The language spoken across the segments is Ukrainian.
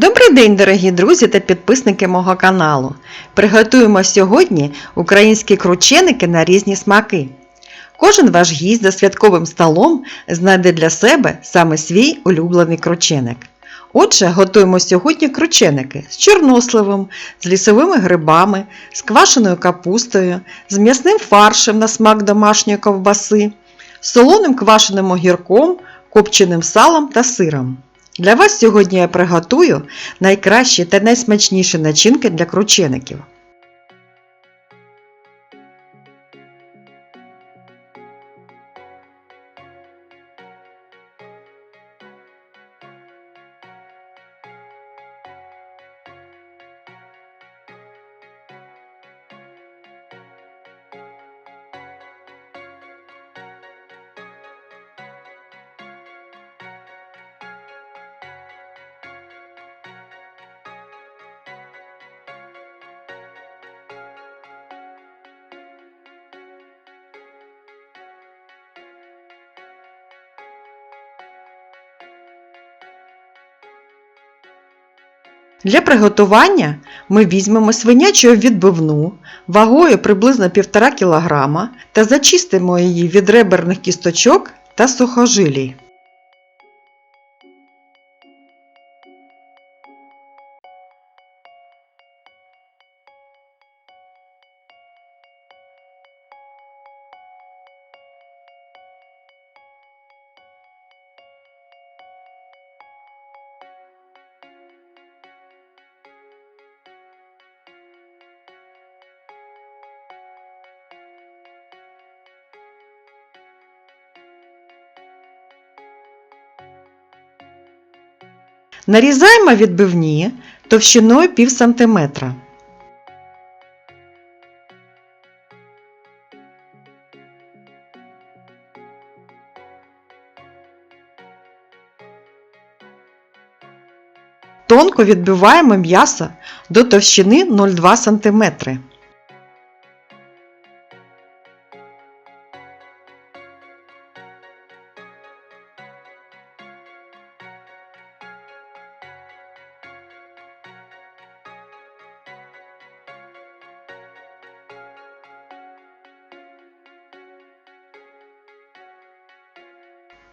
Добрий день, дорогі друзі та підписники мого каналу. Приготуємо сьогодні українські крученики на різні смаки. Кожен ваш гість за святковим столом знайде для себе саме свій улюблений крученик. Отже, готуємо сьогодні крученики з чорносливом, з лісовими грибами, з квашеною капустою, з м'ясним фаршем на смак домашньої ковбаси, з солоним квашеним огірком, копченим салом та сиром. Для вас сьогодні я приготую найкращі та найсмачніші начинки для кручеників. Для приготування ми візьмемо свинячу відбивну вагою приблизно 1,5 кг та зачистимо її від реберних кісточок та сухожилій. Нарізаємо відбивні товщиною пів сантиметра. Тонко відбиваємо м'ясо до товщини 0,2 см.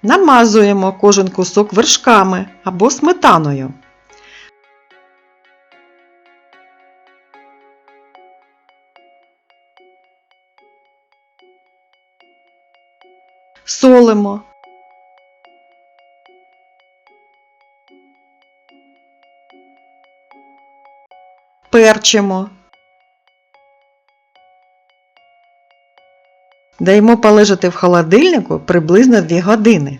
Намазуємо кожен кусок вершками або сметаною. Солимо. Перчимо. Даємо полежати в холодильнику приблизно 2 години.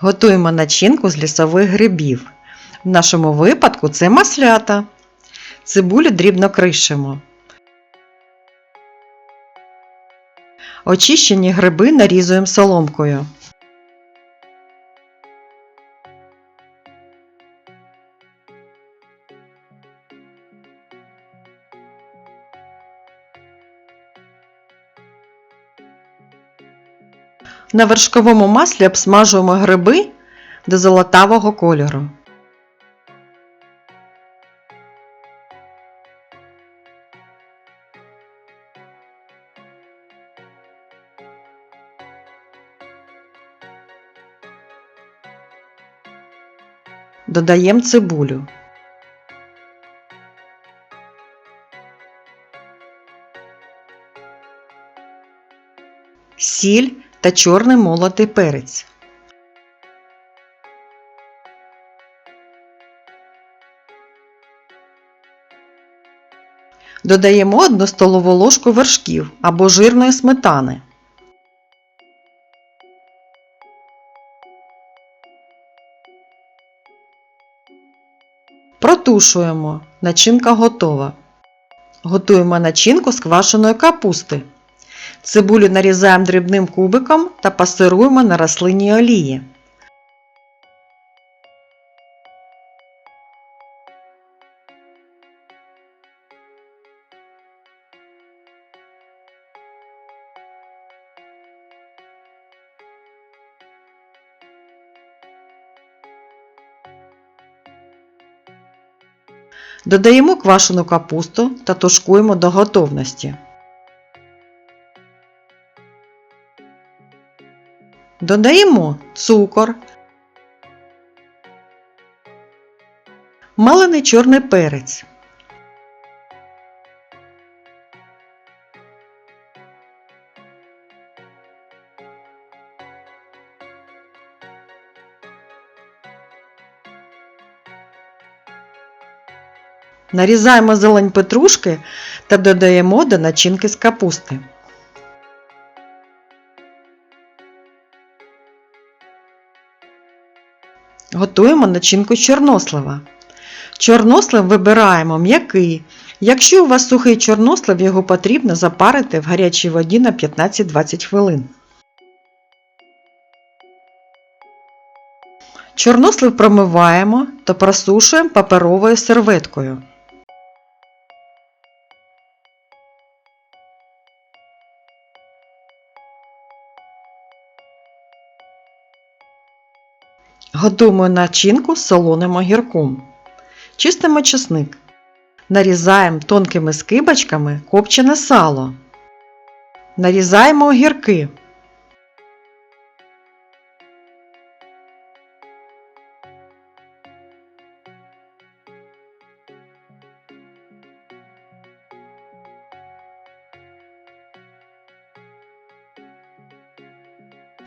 Готуємо начинку з лісових грибів. В нашому випадку це маслята. Цибулю дрібно кришимо. Очищені гриби нарізуємо соломкою. На вершковому маслі обсмажуємо гриби до золотавого кольору. Додаємо цибулю. Сіль та чорний молотий перець. Додаємо 1 столову ложку вершків або жирної сметани. Протушуємо. Начинка готова. Готуємо начинку з квашеної капусти. Цибулю нарізаємо дрібним кубиком та пасируємо на рослинній олії. Додаємо квашену капусту та тушкуємо до готовності. Додаємо цукор, мелений чорний перець. Нарізаємо зелень петрушки та додаємо до начинки з капусти. Готуємо начинку чорнослива. Чорнослив вибираємо м'який. Якщо у вас сухий чорнослив, його потрібно запарити в гарячій воді на 15-20 хвилин. Чорнослив промиваємо та просушуємо паперовою серветкою. Готуємо начинку з солоним огірком. Чистимо чесник. Нарізаємо тонкими скибочками копчене сало. Нарізаємо огірки.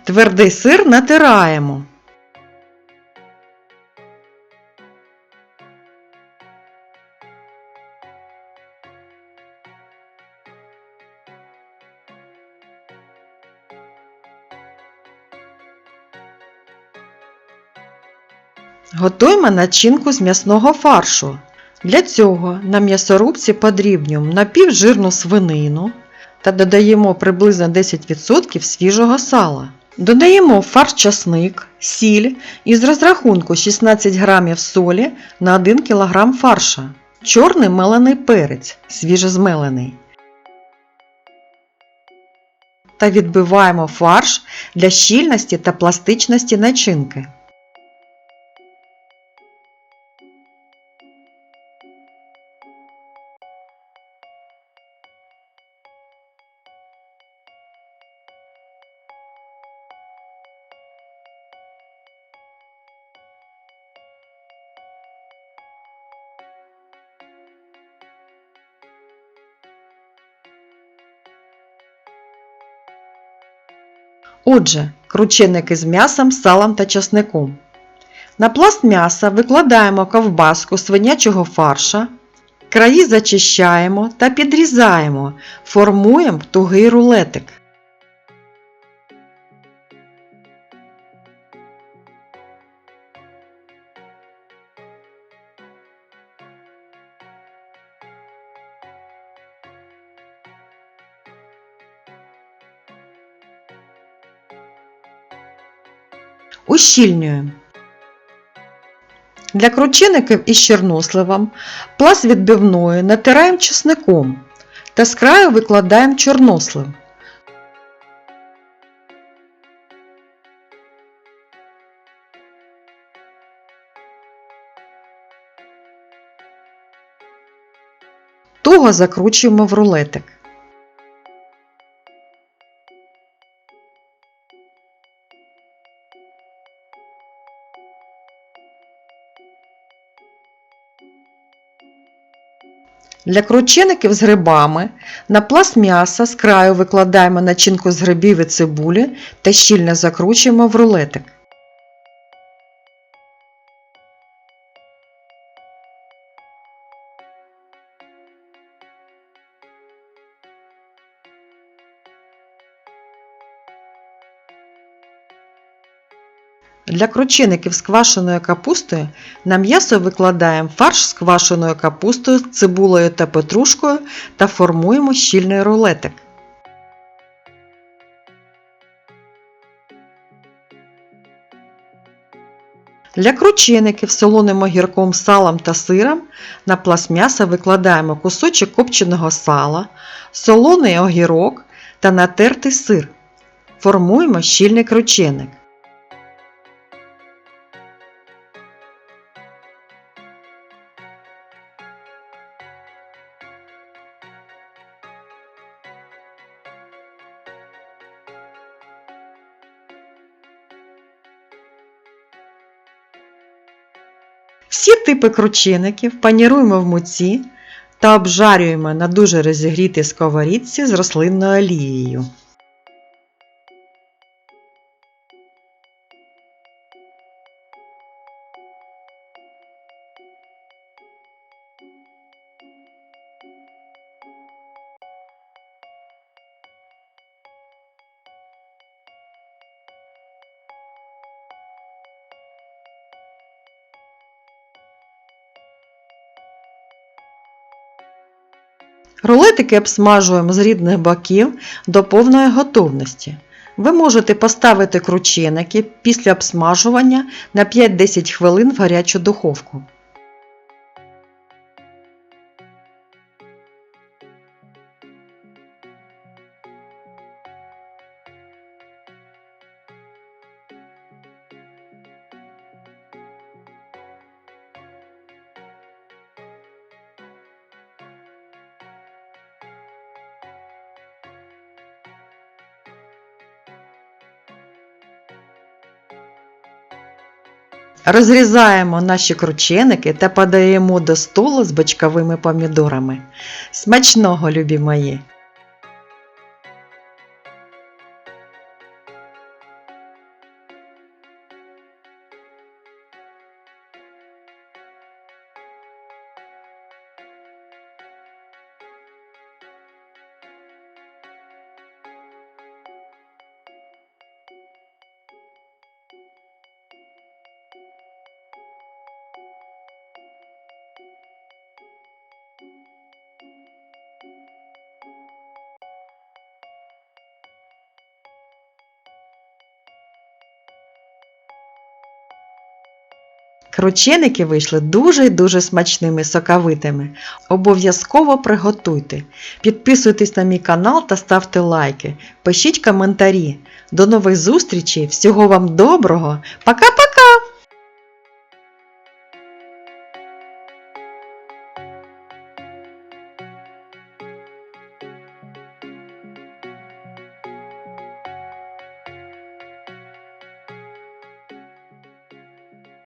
Твердий сир натираємо. Готуємо начинку з м'ясного фаршу. Для цього на м'ясорубці подрібнюємо напівжирну свинину та додаємо приблизно 10% свіжого сала. Додаємо фарш часник, сіль із розрахунку 16 г солі на 1 кг фарша, чорний мелений перець, свіжозмелений. Та відбиваємо фарш для щільності та пластичності начинки. Отже, крученики з м'ясом, салом та часником. На пласт м'яса викладаємо ковбаску свинячого фарша, краї зачищаємо та підрізаємо, формуємо тугий рулетик. Ущільнюємо. Для кручеників із чорносливом пласт відбивної натираємо чесником та з краю викладаємо чорнослив. Туго закручуємо в рулетик. Для кручеників з грибами на пласт м'яса з краю викладаємо начинку з грибів і цибулі та щільно закручуємо в рулетик. Для кручеників з квашеною капустою на м'ясо викладаємо фарш з квашеною капустою, цибулею та петрушкою та формуємо щільний рулетик. Для кручеників солоним огірком, салом та сиром на пласт м'яса викладаємо кусочок копченого сала, солоний огірок та натертий сир. Формуємо щільний крученик. Типи кручеників паніруємо в муці та обжарюємо на дуже розігрітій сковорідці з рослинною олією. Рулетики обсмажуємо з рідних боків до повної готовності. Ви можете поставити крученики після обсмажування на 5-10 хвилин в гарячу духовку. Розрізаємо наші крученики та подаємо до столу з бочковими помідорами. Смачного, любі мої! Крученики вийшли дуже й дуже смачними соковитими. Обов'язково приготуйте. Підписуйтесь на мій канал та ставте лайки. Пишіть коментарі. До нових зустрічей! Всього вам доброго! Пока-пока!